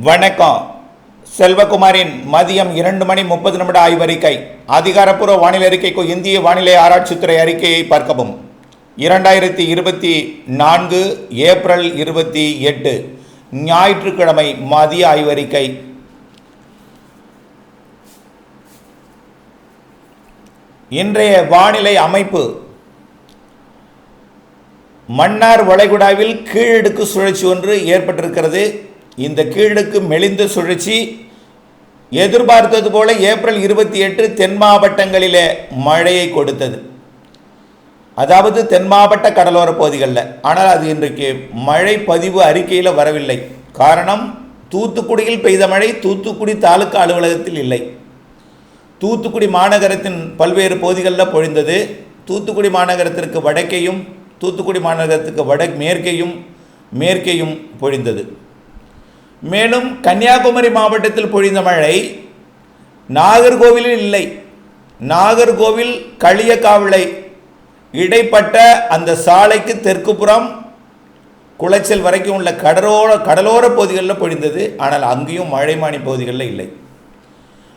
வணக்கம். செல்வகுமாரின் மதியம் இரண்டு மணி முப்பது நிமிட ஆய்வறிக்கை அதிகாரப்பூர்வ வானிலை அறிக்கைக்கு இந்திய வானிலை ஆராய்ச்சித்துறை அறிக்கையை பார்க்கவும். இரண்டாயிரத்தி இருபத்தி நான்கு ஏப்ரல் இருபத்தி எட்டு ஞாயிற்றுக்கிழமை மதிய ஆய்வறிக்கை இன்றைய வானிலை அமைப்பு. மன்னார் வளைகுடாவில் கீழடுக்கு சுழற்சி ஒன்று ஏற்பட்டிருக்கிறது. இந்த கீழுக்கு மெலிந்த சுழற்சி. எதிர்பார்த்தது போல ஏப்ரல் இருபத்தி எட்டு தென் மாவட்டங்களிலே மழையை கொடுத்தது. அதாவது தென் மாவட்ட கடலோர பகுதிகளில். ஆனால் அது இன்றைக்கு மழை பதிவு அறிக்கையில் வரவில்லை. காரணம் தூத்துக்குடியில் பெய்த மழை தூத்துக்குடி தாலுக்கா அலுவலகத்தில் இல்லை. தூத்துக்குடி மாநகரத்தின் பல்வேறு பகுதிகளில் பொழிந்தது. தூத்துக்குடி மாநகரத்திற்கு வடக்கேயும் தூத்துக்குடி மாநகரத்துக்கு வட மேற்கேயும் மேற்கேயும் பொழிந்தது. மேலும் கன்னியாகுமரி மாவட்டத்தில் பொழிந்த மழை நாகர்கோவிலில் இல்லை. நாகர்கோவில் களியக்காவிளை இடைப்பட்ட அந்த சாலைக்கு தெற்குப்புறம் குளச்சல் வரைக்கும் உள்ள கடலோர கடலோர பகுதிகளில் பொழிந்தது. ஆனால் அங்கேயும் மழைமானி பகுதிகளில் இல்லை.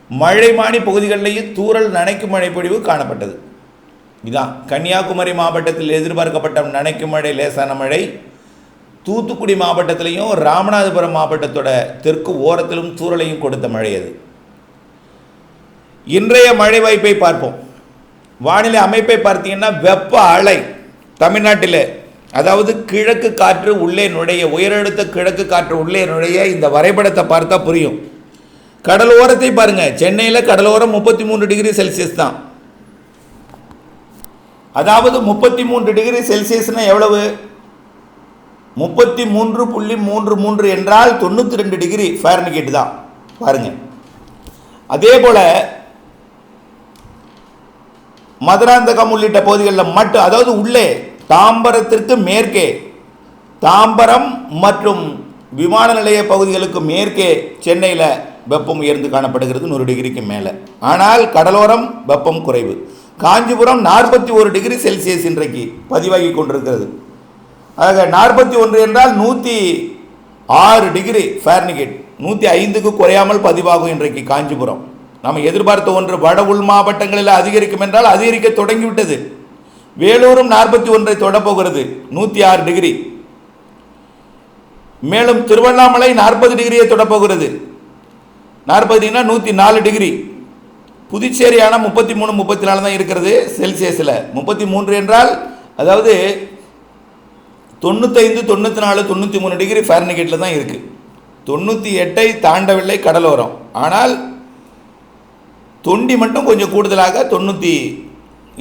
மழைமானி பகுதிகளிலேயும் தூறல் நனைக்கும் மழை பொழிவு காணப்பட்டது. இதான் கன்னியாகுமரி மாவட்டத்தில் எதிர்பார்க்கப்பட்ட நனைக்கும் மழை லேசான மழை. தூத்துக்குடி மாவட்டத்திலையும் ராமநாதபுரம் மாவட்டத்தோட தெற்கு ஓரத்திலும் சூழலையும் கொடுத்த மழை அது. இன்றைய மழை வாய்ப்பை பார்ப்போம். வானிலை அமைப்பை பார்த்தீங்கன்னா வெப்ப அலை தமிழ்நாட்டில் அதாவது கிழக்கு காற்று உள்ளே நுழைய உயரழுத்த கிழக்கு காற்று உள்ளே நுழைய இந்த வரைபடத்தை பார்த்தா புரியும். கடலோரத்தை பாருங்க சென்னையில் கடலோரம் முப்பத்தி மூன்று டிகிரி செல்சியஸ் தான். அதாவது முப்பத்தி மூன்று டிகிரி செல்சியஸ்னா எவ்வளவு? முப்பத்தி மூன்று புள்ளி மூன்று மூன்று என்றால் தொண்ணூற்றி ரெண்டு டிகிரி ஃபேரன்கீட் தான். பாருங்கள் அதே போல் மதுராந்தகம் உள்ளிட்ட பகுதிகளில் மட்டும் அதாவது உள்ளே தாம்பரத்திற்கு மேற்கே தாம்பரம் மற்றும் விமான நிலைய பகுதிகளுக்கு மேற்கே சென்னையில் வெப்பம் உயர்ந்து காணப்படுகிறது நூறு டிகிரிக்கு மேலே. ஆனால் கடலோரம் வெப்பம் குறைவு. காஞ்சிபுரம் நாற்பத்தி ஒரு டிகிரி செல்சியஸ் இன்றைக்கு பதிவாகி கொண்டிருக்கிறது. ஆக நாற்பத்தி ஒன்று என்றால் நூற்றி ஆறு டிகிரி ஃபேர்னிகேட் நூற்றி ஐந்துக்கு குறையாமல் பதிவாகும் இன்றைக்கு காஞ்சிபுரம். நம்ம எதிர்பார்த்த ஒன்று வட உள் மாவட்டங்களில் அதிகரிக்கும் என்றால் அதிகரிக்க தொடங்கிவிட்டது. வேலூரும் நாற்பத்தி ஒன்றை தொடப்போகிறது நூற்றி ஆறு டிகிரி. மேலும் திருவண்ணாமலை நாற்பது டிகிரியை தொடப்போகிறது. நாற்பது டிகிரினா நூற்றி நாலு டிகிரி. புதுச்சேரியான முப்பத்தி மூணு முப்பத்தி நாலு தான் இருக்கிறது செல்சியஸில் முப்பத்தி மூன்று என்றால் அதாவது தொண்ணூத்தைந்து தொண்ணூற்றி நாலு தொண்ணூற்றி மூணு டிகிரி ஃபேரன்ஹீட்டில் தான் இருக்குது தொண்ணூற்றி எட்டை தாண்டவில்லை கடலோரம். ஆனால் தொண்டி மட்டும் கொஞ்சம் கூடுதலாக தொண்ணூற்றி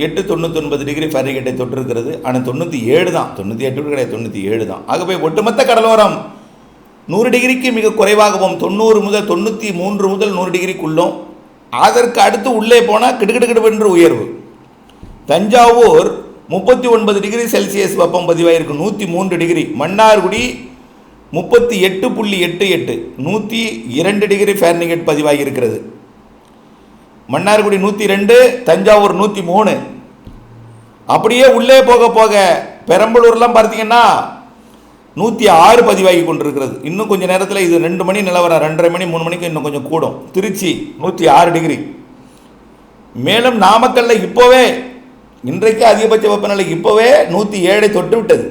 எட்டு தொண்ணூத்தொன்பது டிகிரி ஃபேரன்ஹீட்டை தொட்டிருக்கிறது. ஆனால் தொண்ணூற்றி ஏழு தான். தொண்ணூற்றி எட்டு கிடையாது தொண்ணூற்றி ஏழு தான் ஆகவே ஒட்டுமொத்த கடலோரம் நூறு டிகிரிக்கு மிக குறைவாகவும் தொண்ணூறு முதல் தொண்ணூற்றி மூன்று முதல் நூறு டிகிரிக்குள்ளும் அதற்கு அடுத்து உள்ளே போனால் கிடுகிடுகிடுவென்று உயர்வு. தஞ்சாவூர் முப்பத்தி ஒன்பது டிகிரி செல்சியஸ் வெப்பம் பதிவாயிருக்கு. நூற்றி மூன்று டிகிரி. மன்னார்குடி முப்பத்தி எட்டு புள்ளி எட்டு எட்டு. நூற்றி இரண்டு டிகிரி ஃபேர்னிகேட் பதிவாகியிருக்கிறது. மன்னார்குடி நூற்றி ரெண்டு தஞ்சாவூர் நூற்றி மூணு. அப்படியே உள்ளே போக போக பெரம்பலூர்லாம் பார்த்தீங்கன்னா நூற்றி ஆறு பதிவாகி கொண்டிருக்கிறது. இன்னும் கொஞ்சம் நேரத்தில் இது ரெண்டு மணி நிலவரம். ரெண்டரை மணி மூணு மணிக்கு இன்னும் கொஞ்சம் கூடும். திருச்சி நூற்றி ஆறு டிகிரி. மேலும் நாமக்கல்ல இப்போவே இன்றைக்கு அதிகபட்ச வெப்பநிலை இப்போவே நூற்றி ஏழை தொட்டு விட்டது.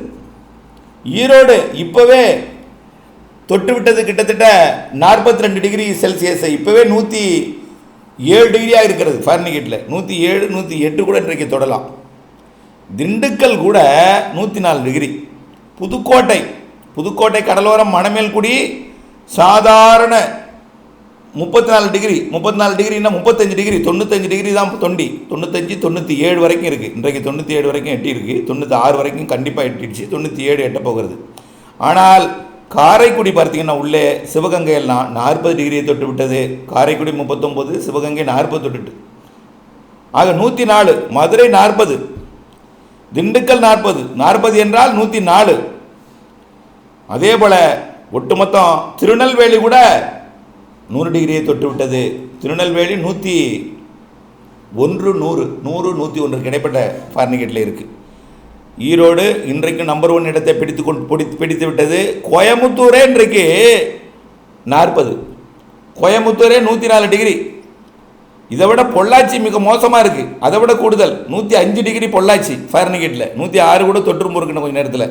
ஈரோடு இப்போவே தொட்டு விட்டது கிட்டத்தட்ட நாற்பத்தி ரெண்டு டிகிரி செல்சியஸை இப்போவே நூற்றி ஏழு டிகிரியாக இருக்கிறது ஃபார்னிகேட்டில் நூற்றி ஏழு நூற்றி எட்டு கூட இன்றைக்கு தொடலாம். திண்டுக்கல் கூட நூற்றி நாலு டிகிரி. புதுக்கோட்டை புதுக்கோட்டை கடலோரம் மணமேல்குடி சாதாரண முப்பத்தி நாலு டிகிரி முப்பத்தி நாலு டிகிரினா முப்பத்தஞ்சு டிகிரி தொண்ணூத்தஞ்சு டிகிரி தான் தொண்டி. தொண்ணூத்தஞ்சு தொண்ணூற்றி ஏழு வரைக்கும் இருக்குது இன்றைக்கு தொண்ணூற்றி ஏழு வரைக்கும் எட்டி இருக்குது தொண்ணூற்றி ஆறு வரைக்கும் கண்டிப்பாக எட்டிடுச்சு. தொண்ணூற்றி ஏழு எட்ட போகிறது. ஆனால் காரைக்குடி பார்த்தீங்கன்னா உள்ளே சிவகங்கை எல்லாம் நாற்பது டிகிரியை தொட்டு விட்டது. காரைக்குடி முப்பத்தொம்போது சிவகங்கை நாற்பது தொட்டுட்டு. ஆக நூற்றி நாலு மதுரை நாற்பது திண்டுக்கல் நாற்பது. நாற்பது என்றால் நூற்றி நாலு அதே போல் ஒட்டுமொத்தம் திருநெல்வேலி கூட நூறு டிகிரியை தொட்டுவிட்டது. திருநெல்வேலி நூற்றி ஒன்று நூறு நூறு நூற்றி ஒன்று இடைப்பட்ட ஃபார்னிகேட்டில் இருக்குது ஈரோடு இன்றைக்கு நம்பர் ஒன் இடத்தை பிடித்து கொண்டு பிடி பிடித்து விட்டது. கோயமுத்தூரே இன்றைக்கு நாற்பது. கோயமுத்தூரே நூற்றி நாலு டிகிரி. இதை விட பொள்ளாச்சி மிக மோசமாக இருக்குது அதை விட கூடுதல் நூற்றி அஞ்சு டிகிரி பொள்ளாச்சி ஃபேரன்ஹீட்டில் நூற்றி ஆறு கூட தொற்றும் பொறுக்கணும் கொஞ்சம் நேரத்தில்.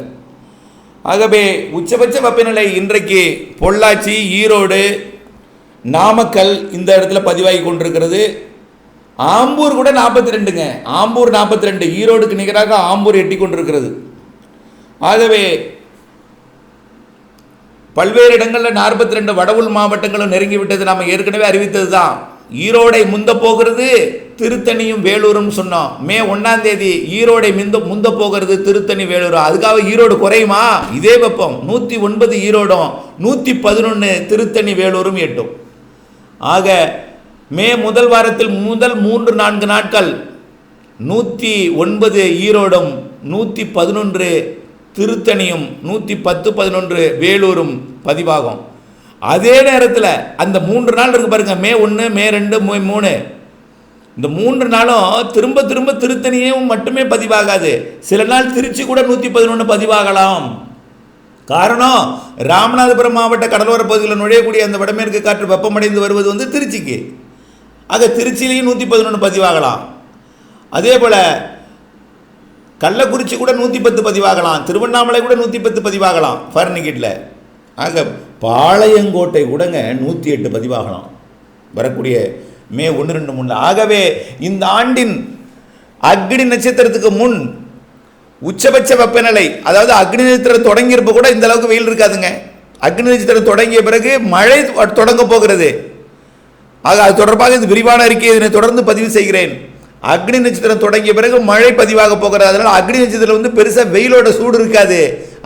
ஆகவே உச்சபட்ச வெப்பநிலை இன்றைக்கு பொள்ளாச்சி ஈரோடு நாமக்கல் இந்த இடத்துல பதிவாகி கொண்டிருக்கிறது. ஆம்பூர் கூட நாற்பத்தி ரெண்டுங்க ஆம்பூர் நாற்பத்தி ரெண்டு ஈரோடுக்கு நிகராக ஆம்பூர் எட்டி கொண்டிருக்கிறது. ஆகவே பல்வேறு இடங்களில் நாற்பத்தி ரெண்டு வடவுள் மாவட்டங்களும் நெருங்கி விட்டது நாம் ஏற்கனவே அறிவித்தது தான் ஈரோடை முந்த போகிறது திருத்தணியும் வேலூரும் சொன்னோம். மே ஒன்றாம் தேதி ஈரோடை மிந்த முந்த போகிறது திருத்தணி வேலூரும் அதுக்காக ஈரோடு குறையுமா? இதே வெப்பம். நூற்றி ஒன்பது ஈரோடும் நூற்றி பதினொன்று திருத்தணி வேலூரும் எட்டும். ஆக மே முதல் வாரத்தில் முதல் மூன்று நான்கு நாட்கள் நூற்றி ஒன்பது ஈரோடும் நூற்றி பதினொன்று திருத்தணியும் நூற்றி பத்து பதினொன்று வேலூரும் பதிவாகும். அதே நேரத்தில் அந்த மூன்று நாள் இருக்கு பாருங்கள் மே ஒன்று மே ரெண்டு மே மூணு. இந்த மூன்று நாளும் திரும்ப திரும்ப திருத்தணியும் மட்டுமே பதிவாகாது. சில நாள் திருச்சி கூட நூற்றி பதினொன்று பதிவாகலாம். காரணம் ராமநாதபுரம் மாவட்ட கடலோர பகுதியில் நுழையக்கூடிய அந்த வடமேற்கு காற்று வெப்பமடைந்து வருவது வந்து திருச்சிக்கு. ஆக திருச்சியிலையும் நூற்றி பதினொன்று பதிவாகலாம். அதே போல் கள்ளக்குறிச்சி கூட நூற்றி பத்து பதிவாகலாம். திருவண்ணாமலை கூட நூற்றி பத்து பதிவாகலாம் ஃபர்னிகிட்டில் ஆக பாளையங்கோட்டை கூடங்க நூற்றி எட்டு பதிவாகலாம். வரக்கூடிய மே ஒன்று ரெண்டு மூணு. ஆகவே இந்த ஆண்டின் அக்னி நட்சத்திரத்துக்கு முன் உச்சபட்ச வெப்பநிலை அதாவது அக்னி நட்சத்திரம் தொடங்கியிருப்ப கூட இந்த அளவுக்கு வெயில் இருக்காதுங்க. அக்னி நட்சத்திரம் தொடங்கிய பிறகு மழை தொடங்க போகிறது. ஆக அது தொடர்பாக இது விரிவான அறிக்கை இதனை தொடர்ந்து பதிவு செய்கிறேன். அக்னி நட்சத்திரம் தொடங்கிய பிறகு மழை பதிவாக போகிறது. அதனால் அக்னி நட்சத்திரம் வந்து பெருசாக வெயிலோட சூடு இருக்காது.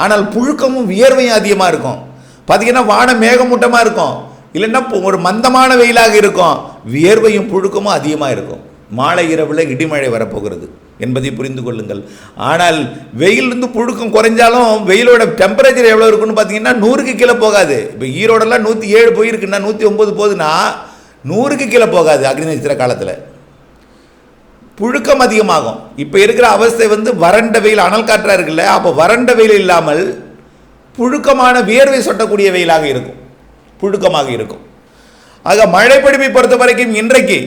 ஆனால் புழுக்கமும் வியர்வையும் அதிகமாக இருக்கும். பார்த்தீங்கன்னா வானம் மேகமூட்டமாக இருக்கும். இல்லைன்னா ஒரு மந்தமான வெயிலாக இருக்கும். வியர்வையும் புழுக்கமும் அதிகமாக இருக்கும். மாலை இரவில் இடிமழை வரப்போகிறது. என்பதை புரிந்து கொள்ளுங்கள். ஆனால் வெயிலிருந்து புழுக்கம் குறைஞ்சாலும் வெயிலோட டெம்பரேச்சர் எவ்வளோ இருக்குன்னு பார்த்தீங்கன்னா நூறுக்கு கீழே போகாது. இப்போ ஈரோடெல்லாம் நூற்றி ஏழு போயிருக்குன்னா நூற்றி ஒம்பது போகுதுன்னா நூறுக்கு கீழே போகாது அக்னி நட்சத்திர காலத்தில். புழுக்கம் அதிகமாகும். இப்போ இருக்கிற அவஸ்தை வந்து வறண்ட வெயில் அனல் காற்றாக இருக்குல்ல அப்போ வறண்ட வெயில் இல்லாமல் புழுக்கமான வியர்வை சொட்டக்கூடிய வெயிலாக இருக்கும். புழுக்கமாக இருக்கும். ஆக மழை பொறுத்த வரைக்கும் இன்றைக்கு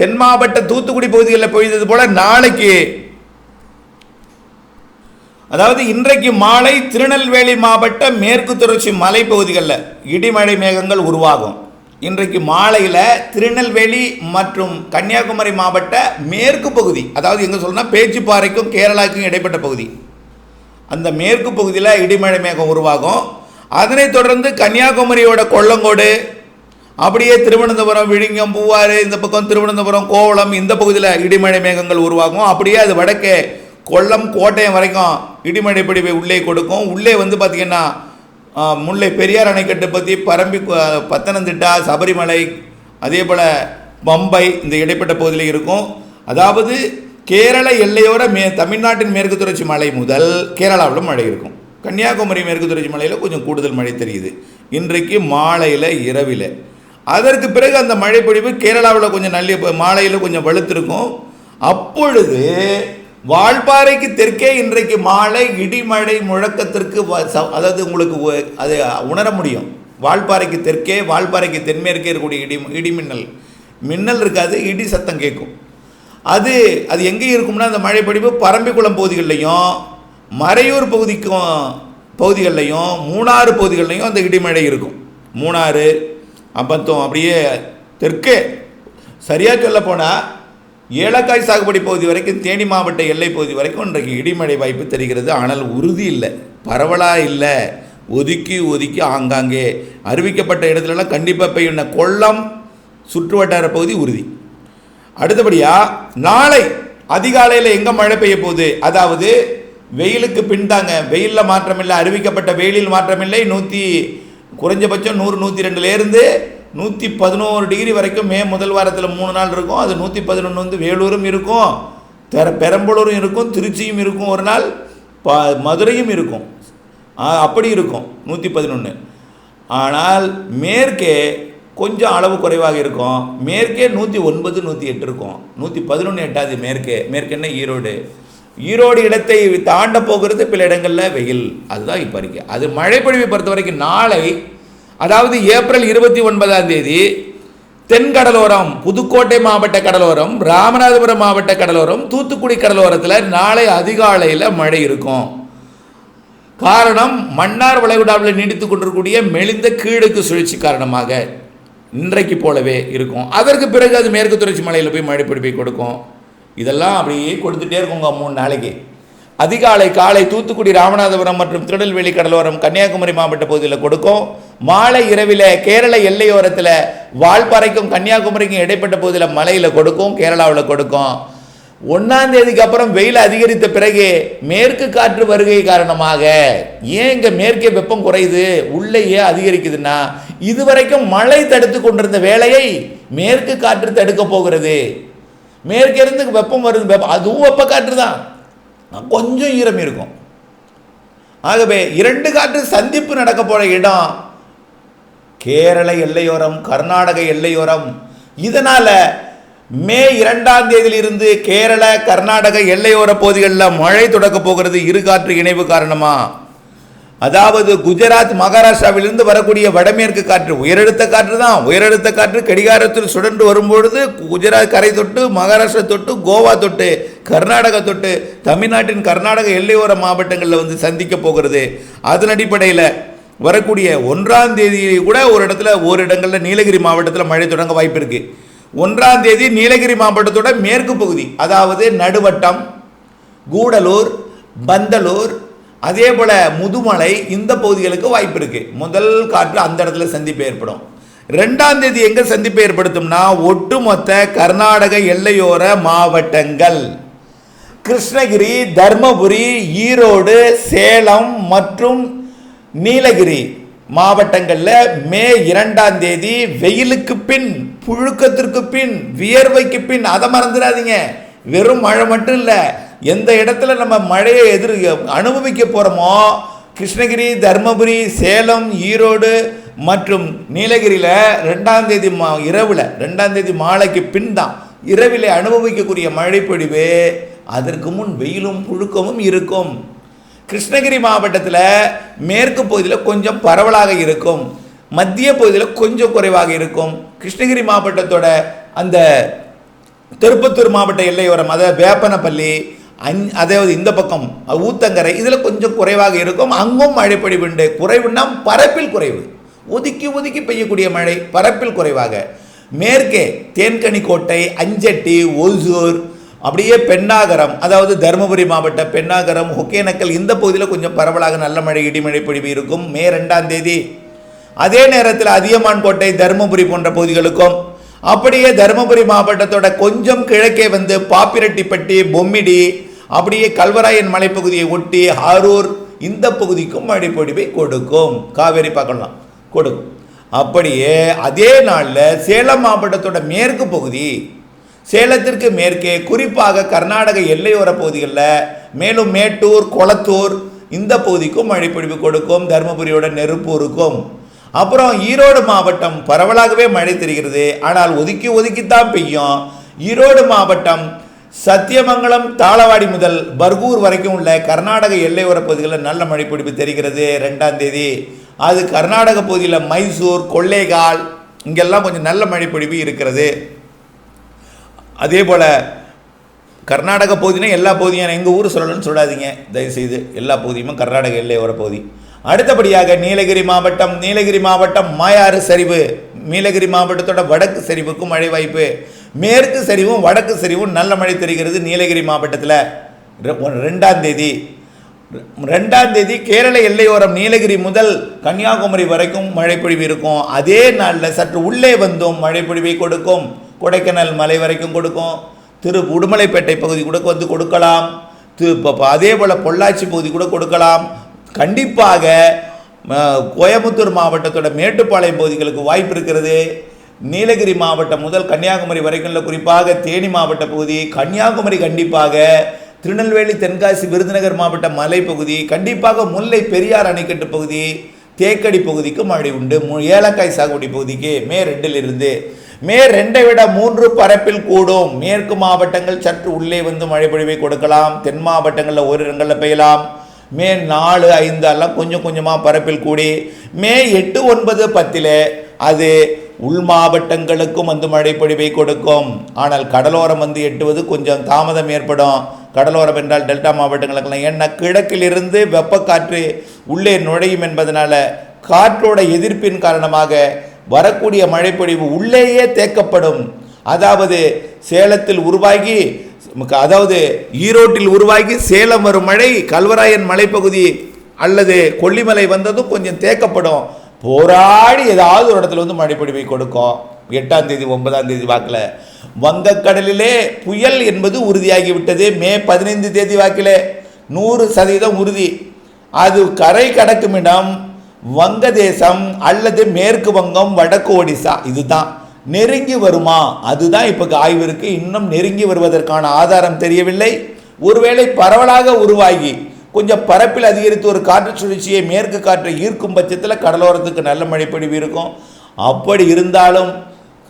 தென் மாவட்ட தூத்துக்குடி பகுதிகளில் பெய்தது போல நாளைக்கு அதாவது இன்றைக்கு மாலை திருநெல்வேலி மாவட்ட மேற்கு தொடர்ச்சி மலைப்பகுதிகளில் இடிமழை மேகங்கள் உருவாகும். இன்றைக்கு மாலையில் திருநெல்வேலி மற்றும் கன்னியாகுமரி மாவட்ட மேற்கு பகுதி அதாவது எங்கே சொல்லணும்னா பேச்சுப்பாறைக்கும் கேரளாவுக்கும் இடைப்பட்ட பகுதி. அந்த மேற்கு பகுதியில் இடிமழை மேகம் உருவாகும். அதனைத் தொடர்ந்து கன்னியாகுமரியோட கொல்லங்கோடு அப்படியே திருவனந்தபுரம் விழிங்கம் பூவாறு இந்த பக்கம் திருவனந்தபுரம் கோவளம் இந்த பகுதியில் இடிமழை மேகங்கள் உருவாகும். அப்படியே அது வடக்கே கொல்லம் கோட்டயம் வரைக்கும் இடிமழை பிடிப்பை உள்ளே கொடுக்கும். உள்ளே வந்து பார்த்திங்கன்னா முல்லை பெரியார் அணைக்கட்டு பற்றி பரம்பி பத்தனந்திட்டா சபரிமலை அதே போல் பம்பை இந்த இடைப்பட்ட பகுதியில் இருக்கும். அதாவது கேரள எல்லையோர மே தமிழ்நாட்டின் மேற்கு தொடர்ச்சி மலை முதல் கேரளாவிலும் மழை இருக்கும். கன்னியாகுமரி மேற்கு தொடர்ச்சி மலையில் கொஞ்சம் கூடுதல் மழை தெரியுது. இன்றைக்கு மாலையில் இரவில். அதற்கு பிறகு அந்த மழைப்பொழிவு கேரளாவில் கொஞ்சம் நல்ல மாலையில் கொஞ்சம் வலுத்திருக்கும். அப்பொழுது வால்பாறைக்கு தெற்கே இன்றைக்கு மாலை இடிமழை முழக்கத்திற்கு வ- அதாவது உங்களுக்கு அதை உணர முடியும். வால்பாறைக்கு தெற்கே வால்பாறைக்கு தென்மேற்கே இருக்கக்கூடிய இடி இடிமின்னல் மின்னல். இருக்காது இடி சத்தம் கேட்கும். அது அது எங்கே இருக்கும்னா அந்த மழைப்பொழிவு பரம்பிக்குளம் பகுதிகளிலையும் மறையூர் பகுதிக்கும் பகுதிகளிலையும் மூணாறு பகுதிகளிலையும் அந்த இடிமழை இருக்கும். மூணாறு அபத்தம் அப்படியே தெற்கே. சரியாக சொல்ல போனால் ஏலக்காய் சாகுபடி பகுதி வரைக்கும் தேனி மாவட்ட எல்லை பகுதி வரைக்கும் இன்றைக்கு இடிமழை வாய்ப்பு தெரிகிறது. ஆனால் உறுதி இல்லை. பரவலாக இல்லை. ஒதுக்கி ஒதுக்கி ஆங்காங்கே. அறிவிக்கப்பட்ட இடத்துலலாம் கண்டிப்பாக பெய்யுன கொல்லம் சுற்று வட்டார பகுதி உறுதி. அடுத்தபடியாக நாளை அதிகாலையில் எங்கே மழை பெய்ய போகுது? அதாவது வெயிலுக்கு பின்தாங்க. வெயிலில் மாற்றமில்லை அறிவிக்கப்பட்ட வெயிலில் மாற்றமில்லை. நூற்றி குறைஞ்சபட்சம் நூறு நூற்றி ரெண்டுலேருந்து நூற்றி பதினோரு டிகிரி வரைக்கும் மே முதல் வாரத்தில் மூணு நாள் இருக்கும். அது நூற்றி பதினொன்று வந்து வேலூரும் இருக்கும். பெர பெரம்பலூரும் இருக்கும். திருச்சியும் இருக்கும் ஒரு நாள். ப மதுரையும் இருக்கும். அப்படி இருக்கும். நூற்றி பதினொன்று ஆனால் மேற்கே கொஞ்சம் அளவு குறைவாக இருக்கும். மேற்கே நூற்றி ஒன்பது நூற்றி எட்டு இருக்கும். நூற்றி பதினொன்று எட்டாது மேற்கே. மேற்கென்ன ஈரோடு? ஈரோடு இடத்தை தாண்ட போகிறது பல இடங்களில் வெயில். அதுதான் இப்போ இருக்குது அது மழைப்பொழிவை பொறுத்த வரைக்கும் நாளை அதாவது ஏப்ரல் இருபத்தி ஒன்பதாம் தேதி தென்கடலோரம் புதுக்கோட்டை மாவட்ட கடலோரம் ராமநாதபுரம் மாவட்ட கடலோரம் தூத்துக்குடி கடலோரத்தில் நாளை அதிகாலையில் மழை இருக்கும். காரணம் மன்னார் வளைகுடாவில் நீடித்து கொண்டிருக்கக்கூடிய மெலிந்த கீழுக்கு சுழற்சி காரணமாக இன்றைக்கு போலவே இருக்கும். அதற்கு பிறகு அது மேற்கு தொடர்ச்சி மலையில் போய் மழை பிடிப்பை கொடுக்கும். இதெல்லாம் அப்படியே கொடுத்துட்டே இருக்குங்க மூணு நாளைக்கு. அதிகாலை காலை தூத்துக்குடி ராமநாதபுரம் மற்றும் திருநெல்வேலி கடலோரம் கன்னியாகுமரி மாவட்ட பகுதியில் கொடுக்கும். மாலை இரவில் கேரள எல்லையோரத்தில் வால்பாறைக்கும் கன்னியாகுமரிக்கும் இடைப்பட்ட பகுதியில் மலையில் கொடுக்கும் கேரளாவில் கொடுக்கும். ஒன்றாம் தேதிக்கு அப்புறம் வெயில் அதிகரித்த பிறகு மேற்கு காற்று வருகை காரணமாக ஏன் இங்கே மேற்கே வெப்பம் குறையுது? உள்ளேயே அதிகரிக்குதுன்னா இதுவரைக்கும் மழை தடுத்து கொண்டிருந்த வேலையை மேற்கு காற்று தடுக்க போகிறது. மேற்கிருந்து வெப்பம் வருது வெப்பம் அதுவும் வெப்ப காற்று தான். கொஞ்சம் ஈரம் இருக்கும். ஆகவே இரண்டு காற்று சந்திப்பு நடக்க போற இடம் கேரள எல்லையோரம் கர்நாடக எல்லையோரம். இதனால மே இரண்டாம் தேதியிலிருந்து கேரள கர்நாடக எல்லையோர பகுதிகளில் மழை தொடக்க போகிறது. இரு காற்று இணைவு காரணமாக அதாவது குஜராத் மகாராஷ்டிராவிலிருந்து வரக்கூடிய வடமேற்கு காற்று உயரழுத்த காற்று தான். உயரழுத்த காற்று கடிகாரத்தில் சுழன்று வரும்பொழுது குஜராத் கரை தொட்டு மகாராஷ்டிரா தொட்டு கோவா தொட்டு கர்நாடகா தொட்டு தமிழ்நாட்டின் கர்நாடக எல்லையோர மாவட்டங்களில் வந்து சந்திக்க போகிறது. அதன் அடிப்படையில் வரக்கூடிய ஒன்றாம் தேதி கூட ஒரு இடத்துல ஒரு இடங்களில் நீலகிரி மாவட்டத்தில் மழை தொடங்க வாய்ப்பு இருக்குது ஒன்றாம் தேதி நீலகிரி மாவட்டத்தோட மேற்கு பகுதி அதாவது நடுவட்டம் கூடலூர் பந்தலூர் அதே போல் முதுமலை இந்த பகுதிகளுக்கு வாய்ப்பு இருக்குது முதல் காற்று அந்த இடத்துல சந்திப்பு ஏற்படும். ரெண்டாம் தேதி எங்கே சந்திப்பு ஏற்படுத்தும்னா ஒட்டுமொத்த கர்நாடக எல்லையோர மாவட்டங்கள். கிருஷ்ணகிரி தர்மபுரி ஈரோடு சேலம் மற்றும் நீலகிரி மாவட்டங்களில் மே இரண்டாம் தேதி வெயிலுக்கு பின் புழுக்கத்திற்கு பின் வியர்வைக்கு பின் அதை மறந்துடாதீங்க. வெறும் மழை மட்டும் இல்லை. எந்த இடத்துல நம்ம மழையை எதிர் அனுபவிக்க போகிறோமோ கிருஷ்ணகிரி தர்மபுரி சேலம் ஈரோடு மற்றும் நீலகிரியில் ரெண்டாம் தேதி மா இரவில் ரெண்டாம் தேதி மாலைக்கு பின் தான் இரவில் அனுபவிக்கக்கூடிய மழைப்பொழிவு அதற்கு முன் வெயிலும் புழுக்கமும் இருக்கும். கிருஷ்ணகிரி மாவட்டத்தில் மேற்கு பகுதியில் கொஞ்சம் பரவலாக இருக்கும். மத்திய பகுதியில் கொஞ்சம் குறைவாக இருக்கும். கிருஷ்ணகிரி மாவட்டத்தோட அந்த திருப்பத்தூர் மாவட்ட எல்லையோரம் அதாவது வேப்பனப்பள்ளி அந் அதாவது இந்த பக்கம் ஊத்தங்கரை இதில் கொஞ்சம் குறைவாக இருக்கும். அங்கும் மழை பொழிவுண்டு குறைவுன்னா பரப்பில் குறைவு. ஒதுக்கி ஒதுக்கி பெய்யக்கூடிய மழை பரப்பில் குறைவாக. மேற்கே தேன்கனிக்கோட்டை அஞ்சட்டி ஒசூர் அப்படியே பெண்ணாகரம் அதாவது தருமபுரி மாவட்ட பெண்ணாகரம் ஒகேனக்கல் இந்த பகுதியில் கொஞ்சம் பரவலாக நல்ல மழை இடிமழை பொழிவு இருக்கும். மே ரெண்டாம் தேதி அதே நேரத்தில் அதியமான் கோட்டை தருமபுரி போன்ற பகுதிகளுக்கும் அப்படியே தருமபுரி மாவட்டத்தோட கொஞ்சம் கிழக்கே வந்து பாப்பிரெட்டிப்பட்டி பொம்மிடி அப்படியே கல்வராயன் மலைப்பகுதியை ஒட்டி ஆரூர் இந்த பகுதிக்கும் மழை கொடுக்கும். காவேரி பார்க்கலாம். கொடுக்கும் அப்படியே அதே நாளில் சேலம் மாவட்டத்தோட மேற்கு பகுதி சேலத்திற்கு மேற்கே குறிப்பாக கர்நாடக எல்லையோர பகுதிகளில் மேலும் மேட்டூர் கொளத்தூர் இந்த பகுதிக்கும் மழைப்பொழிவு கொடுக்கும். தருமபுரியோட நெருப்பூருக்கும் அப்புறம் ஈரோடு மாவட்டம் பரவலாகவே மழை தெரிகிறது. ஆனால் ஒதுக்கி ஒதுக்கித்தான் பெய்யும். ஈரோடு மாவட்டம் சத்தியமங்கலம் தாளவாடி முதல் பர்கூர் வரைக்கும் உள்ள கர்நாடக எல்லையோர பகுதிகளில் நல்ல மழைப்பொழிவு தெரிகிறது ரெண்டாம் தேதி. அது கர்நாடக பகுதியில் மைசூர் கொள்ளைகால் இங்கெல்லாம் கொஞ்சம் நல்ல மழைப்பொழிவு இருக்கிறது. அதே போல் கர்நாடக பகுதினா எல்லா பகுதியும் எங்கள் ஊர் சொல்லணும்னு சொல்லாதீங்க. தயவுசெய்து எல்லா பகுதியுமே கர்நாடக எல்லையோர பகுதி. அடுத்தபடியாக நீலகிரி மாவட்டம் நீலகிரி மாவட்டம் மாயாறு சரிவு. நீலகிரி மாவட்டத்தோட வடக்கு சரிவுக்கும் மழை வாய்ப்பு. மேற்கு சரிவும் வடக்கு சரிவும் நல்ல மழை தெரிகிறது நீலகிரி மாவட்டத்தில். ரெண்டாம் தேதி. ரெண்டாம் தேதி கேரள எல்லையோரம் நீலகிரி முதல் கன்னியாகுமரி வரைக்கும் மழைப்பொழிவு இருக்கும். அதே நாளில் சற்று உள்ளே வந்தும் மழைப்பொழிவை கொடுக்கும். கொடைக்கானல் மலை வரைக்கும் கொடுக்கும். திரு உடுமலைப்பேட்டை பகுதி கூட வந்து கொடுக்கலாம். திரு அதே போல் பொள்ளாச்சி பகுதி கூட கொடுக்கலாம். கண்டிப்பாக கோயம்புத்தூர் மாவட்டத்தோட மேட்டுப்பாளையம் பகுதிகளுக்கு வாய்ப்பு இருக்கிறது. நீலகிரி மாவட்டம் முதல் கன்னியாகுமரி வரைக்கும்ல குறிப்பாக தேனி மாவட்ட பகுதி கன்னியாகுமரி கண்டிப்பாக திருநெல்வேலி தென்காசி விருதுநகர் மாவட்ட மலைப்பகுதி கண்டிப்பாக முல்லை பெரியார் அணைக்கட்டு பகுதி தேக்கடி பகுதிக்கு மழை உண்டு. மு- ஏலக்காய் சாகுபடி பகுதிக்கு மே ரெண்டில் இருந்து மே ரெண்டை விட மூன்று பரப்பில் கூடும். மேற்கு மாவட்டங்கள் சற்று உள்ளே வந்து மழை பொழிவை கொடுக்கலாம். தென் மாவட்டங்களில் ஒரு இடங்களில் பெய்யலாம். மே நாலு ஐந்து எல்லாம் கொஞ்சம் கொஞ்சமாக பரப்பில் கூடி மே எட்டு ஒன்பது பத்தில் அது உள் மாவட்டங்களுக்கும் வந்து மழைப்பொழிவை கொடுக்கும். ஆனால் கடலோரம் வந்து எட்டுவது கொஞ்சம் தாமதம் ஏற்படும். கடலோரம் என்றால் டெல்டா மாவட்டங்களுக்கெல்லாம். ஏன்னா கிழக்கிலிருந்து வெப்பக்காற்று உள்ளே நுழையும் என்பதனால் காற்றோட எதிர்ப்பின் காரணமாக வரக்கூடிய மழைப்பொழிவு உள்ளேயே தேக்கப்படும். அதாவது சேலத்தில் உருவாகி அதாவது ஈரோட்டில் உருவாகி சேலம் வரும் மழை கல்வராயன் மலைப்பகுதி அல்லது கொல்லிமலை வந்ததும் கொஞ்சம் தேக்கப்படும். போராடி ஏதாவது ஒரு இடத்துல வந்து மழைப்பொழிவை கொடுக்கும். எட்டாம் தேதி ஒன்பதாம் தேதி வாக்கில். வங்கக்கடலிலே புயல் என்பது உறுதியாகி விட்டது. மே பதினைந்து தேதி வாக்கில் நூறு சதவீதம் உறுதி. அது கரை கடக்கும் இடம் வங்கதேசம் அல்லது மேற்கு வங்கம் வடக்கு ஒடிசா. இதுதான். நெருங்கி வருமா? அதுதான் இப்போ ஆய்விற்கு இன்னும் நெருங்கி வருவதற்கான ஆதாரம் தெரியவில்லை. ஒருவேளை பரவலாக உருவாகி கொஞ்சம் பரப்பில் அதிகரித்து ஒரு காற்று சுழற்சியை மேற்கு காற்றை ஈர்க்கும் பட்சத்தில் கடலோரத்துக்கு நல்ல மழைப்பொழிவு இருக்கும். அப்படி இருந்தாலும்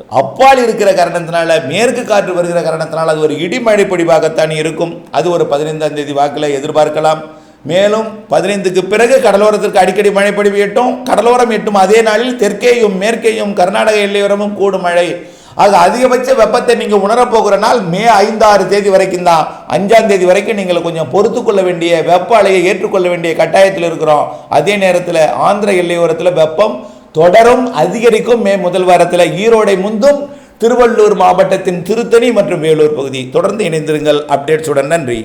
அப்பால் இருக்கிற காரணத்தினால மேற்கு காற்று வருகிற காரணத்தினால் அது ஒரு இடிமழை பொழிவாகத்தான் இருக்கும். அது ஒரு பதினைந்தாம் தேதி வாக்கில் எதிர்பார்க்கலாம். மேலும் பதினைந்துக்கு பிறகு கடலோரத்திற்கு அடிக்கடி மழை பொழிவியட்டும் கடலோரம் எட்டும் அதே நாளில் தெற்கேயும் மேற்கேயும் கர்நாடக எல்லையோரமும் கூடும் மழை. ஆக அதிகபட்ச வெப்பத்தை நீங்கள் உணரப்போகிற நாள் மே ஐந்து ஆறு தேதி வரைக்கும் தான். அஞ்சாம் தேதி வரைக்கும் நீங்கள் கொஞ்சம் பொறுத்து கொள்ள வேண்டிய வெப்ப அலையை ஏற்றுக்கொள்ள வேண்டிய கட்டாயத்தில் இருக்கிறோம். அதே நேரத்தில் ஆந்திர எல்லையோரத்தில் வெப்பம் தொடரும் அதிகரிக்கும். மே முதல் வாரத்தில் ஈரோடை முந்தும் திருவள்ளூர் மாவட்டத்தின் திருத்தணி மற்றும் வேலூர் பகுதி. தொடர்ந்து இணைந்திருங்கள். அப்டேட்ஸுடன் நன்றி.